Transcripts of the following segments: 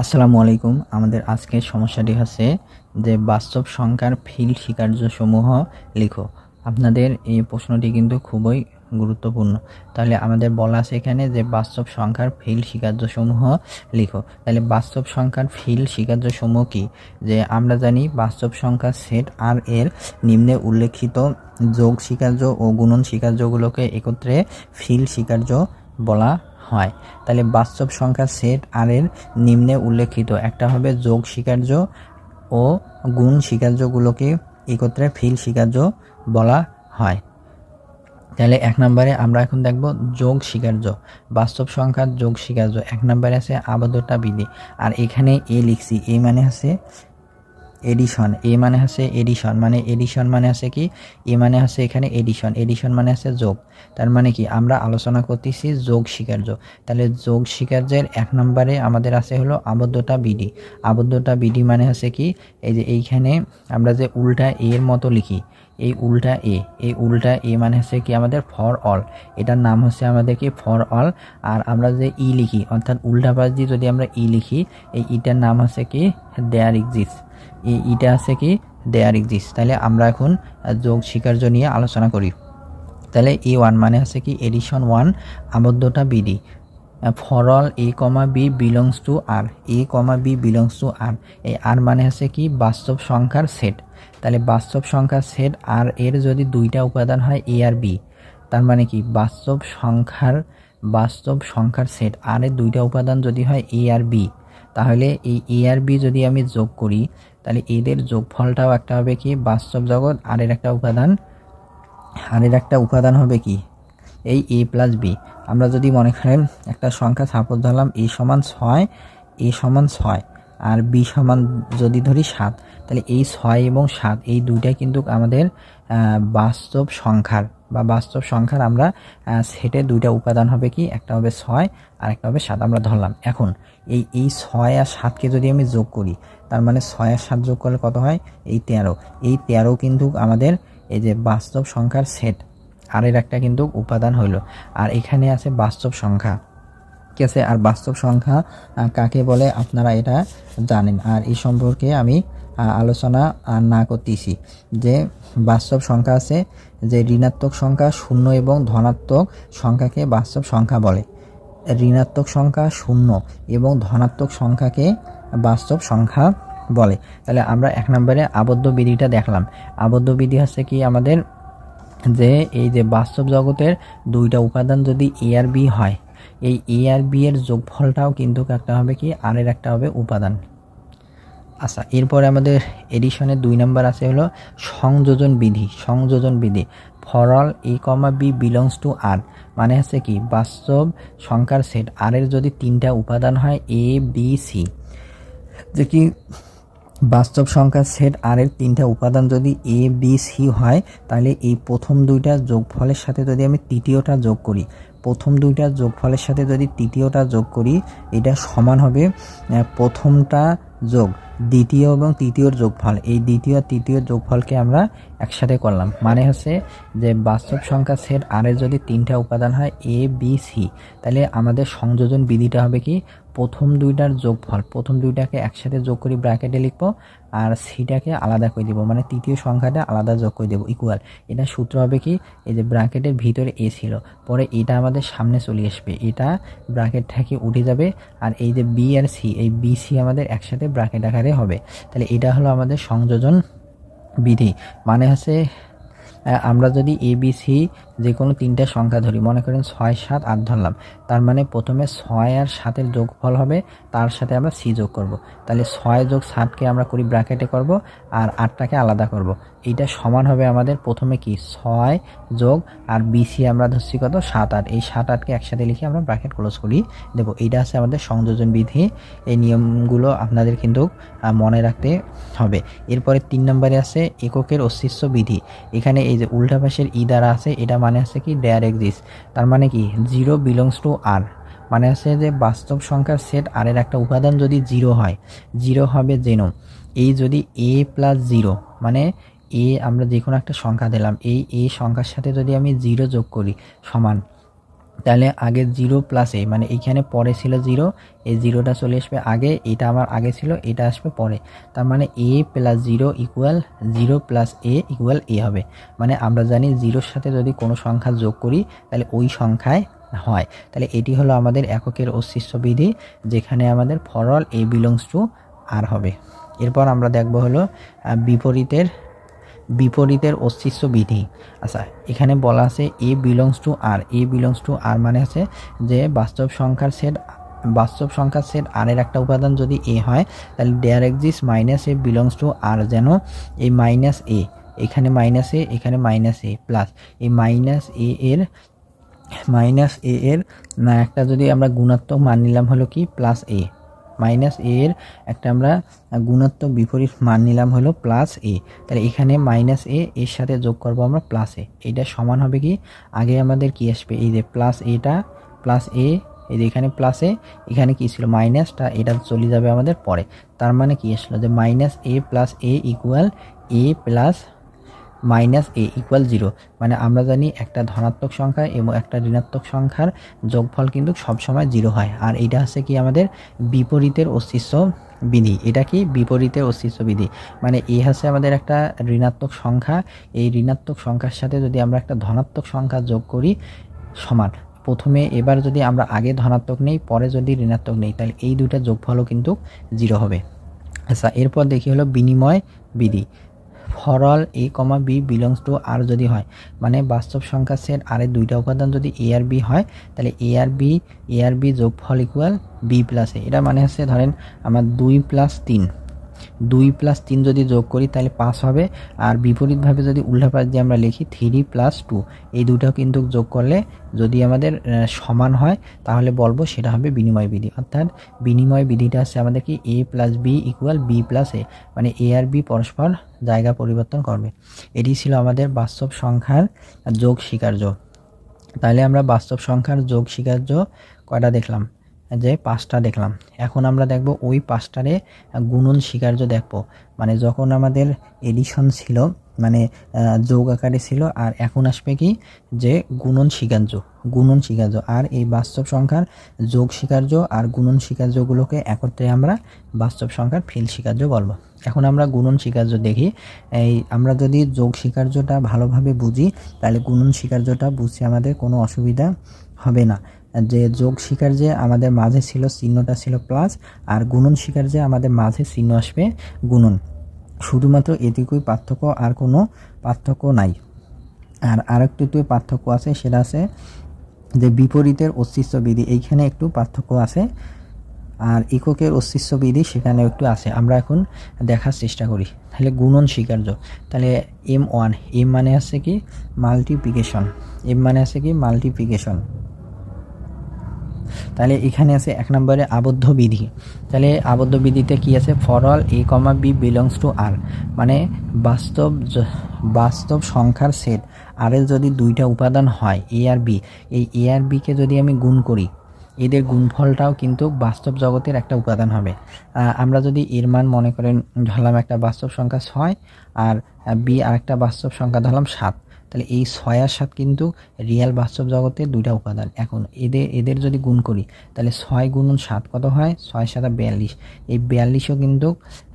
আসসালামু আলাইকুম। আমাদের আজকের সমস্যাটি হচ্ছে যে বাস্তব সংখ্যার ফিল স্বীকার্যসমূহ লিখো। আপনাদের এই প্রশ্নটি কিন্তু খুবই গুরুত্বপূর্ণ। তাহলে আমাদের বলা আছে এখানে যে বাস্তব সংখ্যার ফিল স্বীকার্যসমূহ লিখো। তাহলে বাস্তব সংখ্যার ফিল স্বীকার্যসমূহ কি? যে আমরা জানি বাস্তব সংখ্যার সেট আর এর নিম্নে উল্লেখিত যোগ স্বীকার্য ও গুণন স্বীকার্যগুলোকে একত্রে ফিল স্বীকার্য বলা হয়। তাহলে বাস্তব সংখ্যা সেট আর এর নিম্নে উল্লেখিত একটা হবে যোগ স্বীকার্য ও গুণ স্বীকার্যগুলোকে একত্রে ফিল স্বীকার্য বলা হয়। তাহলে এক নম্বরে আমরা এখন দেখব যোগ স্বীকার্য। বাস্তব সংখ্যার যোগ স্বীকার্য। এক নম্বরে আছে আবদ্ধতা বিধি। আর এখানে এ লিখছি। এ মানে আছে এডিশন, এ মানে হচ্ছে এডিশন মানে এডিশন মানে আছে কি? এ মানে হচ্ছে এখানে এডিশন এডিশন মানে আছে যোগ। তার মানে কি? আমরা আলোচনা করতেছি যোগ স্বীকার্য। তাহলে যোগ স্বীকার্যের এক নম্বরে আমাদের আছে হলো আবদ্ধতা বিধি। আবদ্ধতা বিধি মানে হচ্ছে কি? এই যে এইখানে আমরা যে উল্টা এর মতো লিখি, এই উল্টা এ, এই উল্টা এ মানে হচ্ছে কি আমাদের ফর অল এটার নাম হচ্ছে আমাদের কি? ফর অল আর আমরা যে ই লিখি, অর্থাৎ উল্টা পাশ দিয়ে যদি আমরা ই লিখি, এই ইটার নাম হচ্ছে কি? দেয়ার এক্সিস্ট ইটা আছে কি? দেয়ার এক্সিস্ট তাহলে আমরা এখন যোগ স্বীকার্য নিয়ে আলোচনা করি। তাহলে এ ওয়ান মানে আছে কি? এডিশন ওয়ান আবদ্ধতা BD for all a comma b belongs to R a comma b belongs to R এই আর মানে হচ্ছে কি? বাস্তব সংখ্যার সেট তাহলে বাস্তব সংখ্যার সেট আর এর যদি দুইটা উপাদান হয় এ আর বি তার মানে কি? বাস্তব সংখ্যার বাস্তব সংখ্যার সেট আর এর দুইটা উপাদান যদি হয় এ আর বি তাহলে এই এ আর বি যদি আমি যোগ করি তাহলে এদের যোগফলটাও একটা হবে কি? বাস্তব জগৎ, আর এর একটা উপাদান, আর এর একটা উপাদান হবে কি? এই এ প্লাস বি আমরা যদি মনে করেন একটা সংখ্যা সাপোজ ধরলাম এ সমান ছয় এ সমান ছয়, আর বি সমান যদি ধরি সাত, তাহলে এই ছয় এবং সাত, এই দুইটাই কিন্তু আমাদের বাস্তব সংখ্যার, বা বাস্তব সংখ্যার আমরা সেটে দুইটা উপাদান হবে কি? একটা হবে ছয় আর একটা হবে সাত। আমরা ধরলাম। এখন এই এই ছয় আর সাতকে যদি আমি যোগ করি, তার মানে ছয় আর সাত যোগ করলে কত হয়? এই তেরো। এই তেরো কিন্তু আমাদের এই যে বাস্তব সংখ্যার সেট আর এর একটা কিন্তু উপাদান হইল। আর এখানে আছে বাস্তব সংখ্যা। ঠিক আছে? আর বাস্তব সংখ্যা কাকে বলে? আপনারা এটা জানেন। আর এই সম্পর্কে আমি আলোচনা না করতেছি। যে বাস্তব সংখ্যা আছে, যে ঋণাত্মক সংখ্যা শূন্য এবং ধনাত্মক সংখ্যাকে বাস্তব সংখ্যা বলে। ঋণাত্মক সংখ্যা শূন্য এবং ধনাত্মক সংখ্যাকে বাস্তব সংখ্যা বলে। তাহলে আমরা এক নম্বরে আবদ্ধ বিধিটা দেখলাম। আবদ্ধ বিধি হচ্ছে কি আমাদের? যে এই যে বাস্তব জগতের দুইটা উপাদান যদি এ আর বি হয়, এই এ আর বি এর যোগফলটাও কিন্তু একটা হবে কি? আর এর একটা হবে উপাদান। আচ্ছা এরপরে আমাদের এডিশনের দুই নাম্বার আছে হলো সংযোজন বিধি সংযোজন বিধি। For all a comma b belongs to R মানে হচ্ছে কি, বাস্তব সংখ্যার সেট আর এর যদি তিনটা উপাদান হয় এ বি সি যে কি, বাস্তব সংখ্যার সেট আর এর তিনটা উপাদান যদি এ বি সি হয়, তাহলে এই প্রথম দুইটা যোগফলের সাথে যদি আমি তৃতীয়টা যোগ করি, প্রথম দুইটা যোগফলের সাথে যদি তৃতীয়টা যোগ করি, এটা সমান হবে প্রথমটা যোগ, দ্বিতীয় এবং তৃতীয়র যোগফল। এই দ্বিতীয়, তৃতীয় যোগফলকে আমরা একসাথে করলাম। মানে হচ্ছে যে বাস্তব সংখ্যা সেট আর এর যদি তিনটা উপাদান হয় এ বি সি তাহলে আমাদের সংযোজন বিধিটা হবে কি? প্রথম দুইটার যোগফল, প্রথম দুইটাকে একসাথে যোগ করি ব্র্যাকেটে লিখব আর সিটাকে আলাদা করে দিব মানে তৃতীয় সংখ্যাটা আলাদা যোগ করে দেবো ইকুয়াল এটা সূত্র হবে কি? এই যে ব্র্যাকেটের ভিতরে এ ছিল, পরে এটা আমাদের সামনে চলে আসবে, এটা ব্র্যাকেট থেকে উঠে যাবে আর এই যে বি আর সি এই বি সি আমাদের একসাথে ব্র্যাকেট আকারে হবে। তাহলে এটা হলো আমাদের সংযোজন বিধি মানে হচ্ছে আমরা যদি এ বি সি যে কোনো তিনটা সংখ্যা ধরি, মনে করেন ছয়, সাত, আট ধরলাম, তার মানে প্রথমে ছয় আর সাতের যোগফল হবে, তার সাথে আমরা সি যোগ করব। তাহলে ছয় যোগ সাতকে আমরা করি ব্র্যাকেটে করব আর আটটাকে আলাদা করব। এইটা সমান হবে আমাদের প্রথমে কি? ছয় যোগ আর বিসি আমরা ধরছি কত? সাত আট। এই সাত আটকে একসাথে লিখে আমরা ব্র্যাকেট ক্লোজ করি। দেবো এইটা আছে আমাদের সংযোজন বিধি। এই নিয়মগুলো আপনাদের কিন্তু মনে রাখতে হবে। এরপরে তিন নম্বরে আছে এককের অস্তিত্ব বিধি। এখানে এই যে উল্টা পাশের ই দ্বারা আছে, এটা মানে হচ্ছে কি ডেয়ার এক্সিস তার মানে কি জিরো বিলংস টু আর মানে হচ্ছে যে বাস্তব সংখ্যার সেট আর এর একটা উপাদান যদি জিরো হয় জিরো হবে জেনো এই যদি এ প্লাস জিরো মানে এ আমরা যে কোনো একটা সংখ্যা দিলাম, এই এ সংখ্যার সাথে যদি আমি জিরো যোগ করি, সমান তাহলে আগে জিরো প্লাস মানে এখানে পরে ছিল জিরো, এই জিরোটা চলে আসবে আগে, এটা আমার আগে ছিল, এটা আসবে পরে। তার মানে a plus zero equal zero plus a equal a হবে। মানে আমরা জানি জিরোর সাথে যদি কোনো সংখ্যা যোগ করি, তাহলে ওই সংখ্যায় হয়। তাহলে এটি হলো আমাদের এককের বিধি, যেখানে আমাদের ফরল এ বিলংস টু আর হবে। এরপর আমরা দেখব হলো বিপরীতের বিপরীতের অস্তিত্ব বিধি। আচ্ছা এখানে বলা আছে a belongs to R a belongs to R মানে আছে যে বাস্তব সংখ্যার সেট, বাস্তব সংখ্যার সেট আর এর একটা উপাদান যদি এ হয়, তাহলে there exists minus a belongs to R যেন এই মাইনাস এ এখানে মাইনাস এ এখানে মাইনাস এ প্লাস এই মাইনাস এ এর মাইনাস এ এর একটা যদি আমরা গুণাত্মক মান নিলাম হলো কি? প্লাস এ মাইনাস এ এর একটা আমরা গুণাত্মক বিপরীত মান নিলাম হলো প্লাস এ তাহলে এখানে মাইনাস এ এর সাথে যোগ করব আমরা প্লাস এ এটা সমান হবে কি? আগে আমাদের কি আসবে? এই যে প্লাস এটা প্লাস এ এই যে এখানে প্লাস এখানে কি ছিল? মাইনাসটা এটা চলে যাবে আমাদের পরে। তার মানে কি আসলো? যে minus a plus a equal a plus minus a equal zero মানে আমরা জানি একটা ধনাত্মক সংখ্যা এবং একটা ঋণাত্মক সংখ্যার যোগফল কিন্তু সবসময় জিরো হয়। আর এটা হচ্ছে কি আমাদের বিপরীতের অস্তিত্ব বিধি। এটা কি? বিপরীতের অস্তিত্ব বিধি। মানে এ হচ্ছে আমাদের একটা ঋণাত্মক সংখ্যা। এই ঋণাত্মক সংখ্যার সাথে যদি আমরা একটা ধনাত্মক সংখ্যা যোগ করি সমান, প্রথমে এবার যদি আমরা আগে ধনাত্মক নেই, পরে যদি ঋণাত্মক নেই, তাহলে এই দুইটা যোগফলও কিন্তু জিরো হবে। আচ্ছা এরপর দেখি হলো বিনিময় বিধি। For all a comma b belongs to R যদি হয় মানে বাস্তব সংখ্যা সেট আর দুইটা উপাদান যদি এ আর বি হয়, তাহলে এ আর বি এ আর বি যোগফল ইকুয়াল বি প্লাস এ এটা মানে হচ্ছে ধরেন আমার দুই প্লাস তিন। দুই প্লাস তিন যদি যোগ করি তাহলে পাঁচ হবে। আর বিপরীতভাবে যদি উল্টাপাশ দিয়ে আমরা লিখি থ্রি প্লাস টু এই দুটো কিন্তু যোগ করলে যদি আমাদের সমান হয়, তাহলে বলব সেটা হবে বিনিময় বিধি। অর্থাৎ বিনিময় বিধিটা আছে আমাদের কি a plus b equal b plus a মানে এ আর বি পরস্পর জায়গা পরিবর্তন করবে। এটি ছিল আমাদের বাস্তব সংখ্যার যোগ স্বীকার্য। তাহলে আমরা বাস্তব সংখ্যার যোগ স্বীকার্য কয়টা দেখলাম? যে পাঁচটা দেখলাম। এখন আমরা দেখব ওই পাঁচটারে গুণন স্বীকার্য দেখব। মানে যখন আমাদের এডিশন ছিল মানে যোগ আকারে ছিল, আর এখন আসবে কি? যে গুণন স্বীকার্য গুণন স্বীকার্য। আর এই বাস্তব সংখ্যার যোগ স্বীকার্য আর গুণন স্বীকার্যগুলোকে একত্রে আমরা বাস্তব সংখ্যার ফিল স্বীকার্য বলব। এখন আমরা গুণন স্বীকার্য দেখি। এই, আমরা যদি যোগ স্বীকার্যটা ভালোভাবে বুঝি, তাহলে গুণন স্বীকার্যটা বুঝতে আমাদের কোনো অসুবিধা হবে না। যে যোগ শিকার যে আমাদের মাঝে ছিল চিহ্নটা ছিল প্লাস আর গুণন শিকার যে আমাদের মাঝে চিহ্ন আসবে গুণন। শুধুমাত্র এটুকুই পার্থক্য, আর কোনো পার্থক্য নাই। আর আরেকটু পার্থক্য আছে, সেটা আছে যে বিপরীতের অস্তিত্ব বিধি এইখানে একটু পার্থক্য আছে, আর এককের অস্তিত্ব বিধি সেখানে একটু আছে। আমরা এখন দেখার চেষ্টা করি। তাহলে গুণন স্বীকার্য। তাহলে এম ওয়ান এম মানে আছে কি? মাল্টিপ্লিকেশন এম মানে আছে কি? মাল্টিপ্লিকেশন তাহলে এখানে আছে এক নম্বরে আবদ্ধ বিধি। তাহলে আবদ্ধ বিধিতে কি আছে? For all a comma b belongs to R মানে বাস্তব বাস্তব সংখ্যার সেট আর এর যদি দুইটা উপাদান হয় এ আর বি এই এ আর বিকে যদি আমি গুণ করি, এদের গুণফলটাও কিন্তু বাস্তব জগতের একটা উপাদান হবে। আমরা যদি এর মান মনে করেন, ধরলাম একটা বাস্তব সংখ্যা ছয়, আর বি আরেকটা বাস্তব সংখ্যা ধরলাম সাত। তাহলে এই ছয় আর সাত কিন্তু রিয়েল বাস্তব জগতের দুইটা উপাদান। এখন এদের এদের যদি গুণ করি, তাহলে ছয় গুণন সাত কত হয়? ছয় সাতা বিয়াল্লিশ। এই বিয়াল্লিশও কিন্তু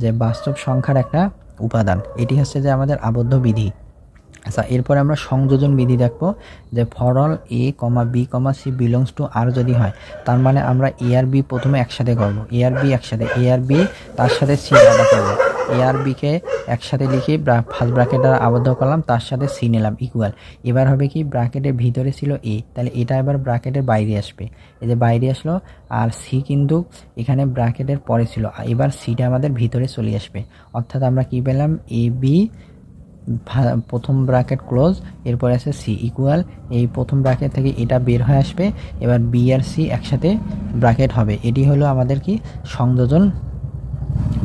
যে বাস্তব সংখ্যার একটা উপাদান, এটি হচ্ছে যে আমাদের আবদ্ধ বিধি। আচ্ছা এরপরে আমরা সংযোজন বিধি দেখব, যে for all a comma b comma c belongs to R যদি হয়, তার মানে আমরা এ আর বি প্রথমে একসাথে করব। এ আর বি একসাথে এ আর বি তার সাথে সি আলাদা করব। এ বিকে একসাথে লিখে ফার্স্ট ব্র্যাকেট দ্বারা আবদ্ধ করলাম, তার সাথে সি নিলাম ইকুয়াল এবার হবে কি ব্র্যাকেটের ভিতরে ছিল এ তাহলে এটা এবার ব্র্যাকেটের বাইরে আসবে। এই যে বাইরে আসলো, আর সি কিন্তু এখানে ব্র্যাকেটের পরে ছিল এবার সিটা আমাদের ভিতরে চলে আসবে। অর্থাৎ আমরা কি পেলাম এ বি প্রথম ব্র্যাকেট ক্লোজ এরপরে আছে সি ইকুয়াল এই প্রথম ব্র্যাকেট থেকে এটা বের হয়ে আসবে, এবার বি আর সি একসাথে ব্র্যাকেট হবে। এটি হলো আমাদের কি, সংযোজন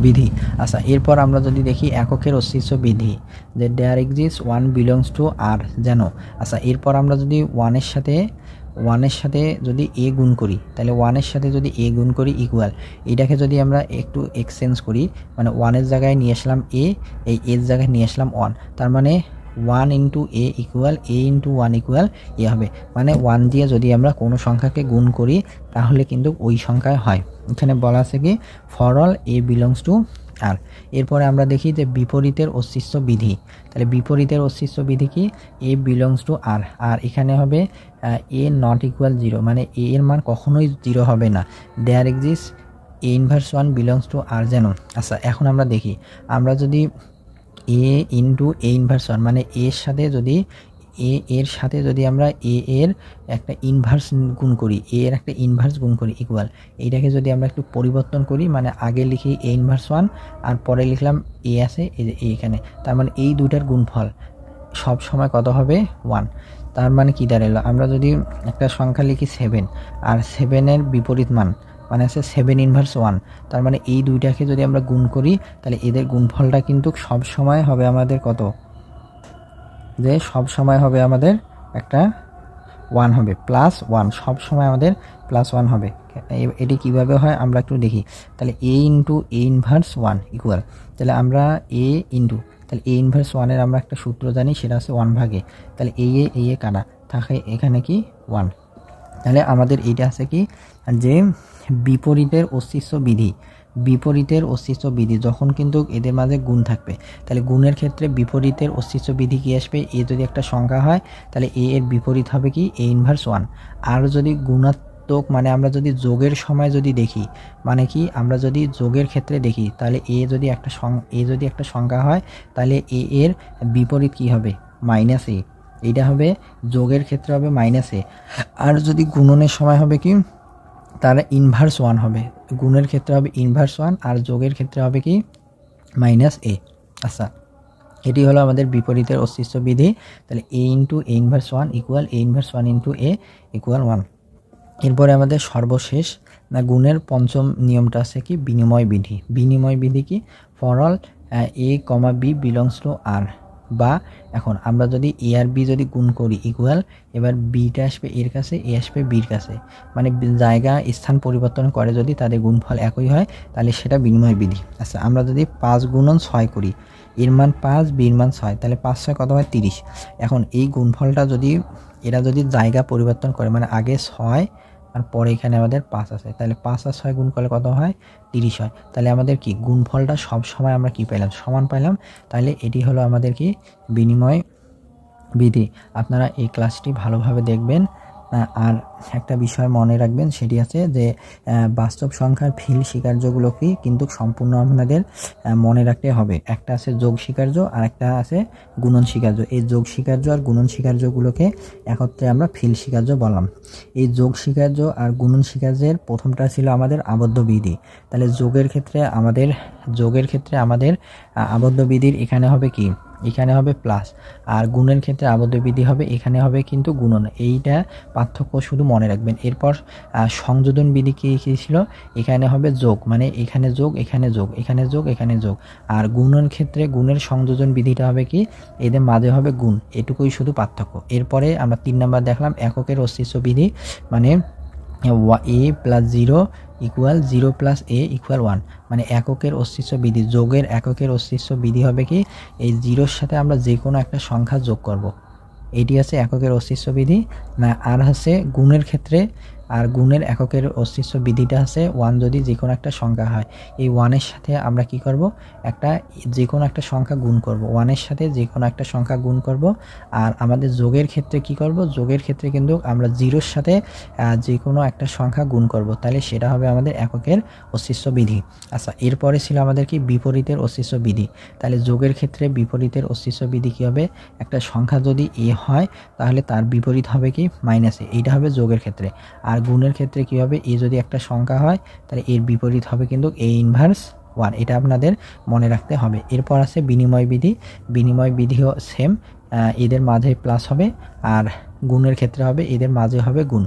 বিধি। আচ্ছা এরপর আমরা যদি দেখি এককের অস্তিত্ব বিধি, যে there exist one belongs to R যেন। আচ্ছা এরপর আমরা যদি ওয়ানের সাথে ওয়ানের সাথে যদি এ গুণ করি, তাহলে ওয়ানের সাথে যদি এ গুণ করি ইকুয়াল এটাকে যদি আমরা একটু এক্সচেঞ্জ করি মানে ওয়ানের জায়গায় নিয়ে আসলাম এ এই এর জায়গায় নিয়ে আসলাম ওয়ান তার মানে one into a equal a into one equal a হবে। মানে ওয়ান দিয়ে যদি আমরা কোনো সংখ্যাকে গুণ করি, তাহলে কিন্তু ওই সংখ্যায় হয়। এখানে বলা আছে কি for all a belongs to R এরপরে আমরা দেখি যে বিপরীতের অস্তিত্ব বিধি। তাহলে বিপরীতের অস্তিত্ব বিধি কি? এ বিলংস টু আর আর এখানে হবে এ নট ইকুয়াল জিরো মানে এ এর মান কখনোই জিরো হবে না। There exist a inverse one belongs to R যেন। আচ্ছা এখন আমরা দেখি। আমরা যদি a into a inverse one মানে এর সাথে যদি, এ এর সাথে যদি আমরা এ এর একটা ইনভার্স গুণ করি, এ এর একটা ইনভার্স গুণ করি ইকুয়াল এইটাকে যদি আমরা একটু পরিবর্তন করি মানে আগে লিখি এ ইনভার্স ওয়ান আর পরে লিখলাম এ আছে, এই এখানে, তার মানে এই দুটার গুণফল, সব সময় কত হবে? ওয়ান তার মানে কী দাঁড়াল, আমরা যদি একটা সংখ্যা লিখি সেভেন আর সেভেনের বিপরীত মান মানে আছে সেভেন ইনভার্স ওয়ান তার মানে এই দুইটাকে যদি আমরা গুণ করি, তাহলে এদের গুণফলটা কিন্তু সব সময় হবে আমাদের কত? যে সব সময় হবে আমাদের একটা ওয়ান হবে প্লাস ওয়ান সব সময় আমাদের প্লাস ওয়ান হবে। এটি কীভাবে হয় আমরা একটু দেখি। তাহলে a into a inverse one equal তাহলে আমরা এ ইন্টু তাহলে এ ইনভার্স ওয়ানের আমরা একটা সূত্র জানি, সেটা আছে ওয়ান ভাগে। তাহলে এ এ এ কানা থাকে এখানে কি ওয়ান তাহলে আমাদের এইটা আছে কি? যে বিপরীতের অস্তিত্ব বিধি, বিপরীতের অস্তিত্ব বিধি। যখন কিন্তু এদের মাঝে গুণ থাকবে, তাহলে গুণের ক্ষেত্রে বিপরীতের অস্তিত্ব বিধি কি আসবে? এ যদি একটা সংখ্যা হয়, তাহলে এ এর বিপরীত হবে কি? এ ইনভার্স ওয়ান আর যদি গুণাত্মক মানে আমরা যদি যোগের সময় যদি দেখি মানে কি? আমরা যদি যোগের ক্ষেত্রে দেখি, তাহলে এ যদি একটা সং- এ যদি একটা সংখ্যা হয়, তাহলে এ এর বিপরীত কি হবে? মাইনাস এ এইটা হবে, যোগের ক্ষেত্রে হবে মাইনাস এ আর যদি গুণনের সময় হবে কি? তার ইনভার্স ওয়ান হবে। গুণের ক্ষেত্রে হবে ইনভার্স ওয়ান আর যোগের ক্ষেত্রে হবে কি? মাইনাস এ আচ্ছা এটি হলো আমাদের বিপরীতের অস্তিত্ব বিধি। তাহলে a into a inverse one equal a inverse one into a equal one এরপরে আমাদের সর্বশেষ, না গুণের পঞ্চম নিয়মটা আছে কি? বিনিময় বিধি। বিনিময় বিধি কি? For all a comma b belongs to R বা এখন আমরা যদি এ আর বি যদি গুণ করি ইকুয়াল এবার বিটা আসবে এর কাছে এ আসবে বির কাছে। মানে জায়গা, স্থান পরিবর্তন করে যদি তাদের গুণফল একই হয়, তাহলে সেটা বিনিময় বিধি। আচ্ছা আমরা যদি পাঁচ গুণন ছয় করি, এর মান পাঁচ বির মান ছয়, তাহলে পাঁচ ছয় কত হয়? তিরিশ। এখন এই গুণফলটা যদি, এরা যদি জায়গা পরিবর্তন করে মানে আগে ছয় আর পরে এখানে আমাদের পাঁচ আছে। তাহলে পাঁচ আর ছয় গুণ করলে কত হয়? তিরিশ হয়। তাহলে আমাদের কি গুণফলটা সব সময় আমরা কি পেলাম? সমান পাইলাম তাহলে এটি হলো আমাদের কি বিনিময় বিধি। আপনারা এই ক্লাসটি ভালোভাবে দেখবেন। আর একটা বিষয় মনে রাখবেন, সেটি আছে যে বাস্তব সংখ্যার ফিল স্বীকার্যগুলোকেই কিন্তু সম্পূর্ণ আপনাদের মনে রাখতে হবে। একটা আছে যোগ স্বীকার্য আর একটা আছে গুণন স্বীকার্য। এই যোগ স্বীকার্য আর গুণন স্বীকার্যগুলোকে একত্রে আমরা ফিল স্বীকার্য বললাম। এই যোগ স্বীকার্য আর গুণন স্বীকার্যের প্রথমটা ছিল আমাদের আবদ্ধ বিধি। তাহলে যোগের ক্ষেত্রে আমাদের, যোগের ক্ষেত্রে আমাদের আবদ্ধ বিধির এখানে হবে কি? এখানে হবে প্লাস আর গুণের ক্ষেত্রে আবদ্ধ বিধি হবে, এখানে হবে কিন্তু গুণন। এইটা পার্থক্য শুধু মনে রাখবেন। এরপর সংযোজন বিধি কি কি ছিল? এখানে হবে যোগ মানে এখানে যোগ এখানে যোগ এখানে যোগ এখানে যোগ। আর গুণের ক্ষেত্রে গুণের সংযোজন বিধিটা হবে কি? এদের মাঝে হবে গুণ, এটুকুই শুধু পার্থক্য। এরপরে আমরা তিন নাম্বার দেখলাম, এককের অস্তিত্ব বিধি মানে ওয়া, a plus zero equal zero plus a equal one মানে এককের অস্তিত্ব বিধি, যোগের এককের অস্তিত্ব বিধি হবে কি এই জিরোর সাথে আমরা যে কোনো একটা সংখ্যা যোগ করব। এটি আছে এককের অস্তিত্ব বিধি, না আর হচ্ছে গুণের ক্ষেত্রে আর গুণের এককের অস্তিত্ব বিধিটা আছে ওয়ান যদি যে কোনো একটা সংখ্যা হয়। এই ওয়ানের সাথে আমরা কি করব? একটা যে কোনো একটা সংখ্যা গুণ করব। ওয়ানের সাথে যে কোনো একটা সংখ্যা গুণ করব। আর আমাদের যোগের ক্ষেত্রে কি করব? যোগের ক্ষেত্রে কিন্তু আমরা জিরোর সাথে যে কোনো একটা সংখ্যা গুণ করব। তাহলে সেটা হবে আমাদের এককের অস্তিত্ব বিধি। আচ্ছা এরপরে ছিল আমাদের কি? বিপরীতের অস্তিত্ব বিধি। তাহলে যোগের ক্ষেত্রে বিপরীতের অস্তিত্ব বিধি কী হবে? একটা সংখ্যা যদি এ হয়, তাহলে তার বিপরীত হবে কি? মাইনাস এ এইটা হবে যোগের ক্ষেত্রে। আর গুণের ক্ষেত্রে কী হবে এ যদি একটা সংখ্যা হয়, তাহলে এর বিপরীত হবে কিন্তু এ ইনভার্স ওয়ান এটা আপনাদের মনে রাখতে হবে। এরপর আছে বিনিময় বিধি। বিনিময় বিধিও সেম এদের মাঝে প্লাস হবে, আর গুণের ক্ষেত্রে হবে, এদের মাঝে হবে গুণ।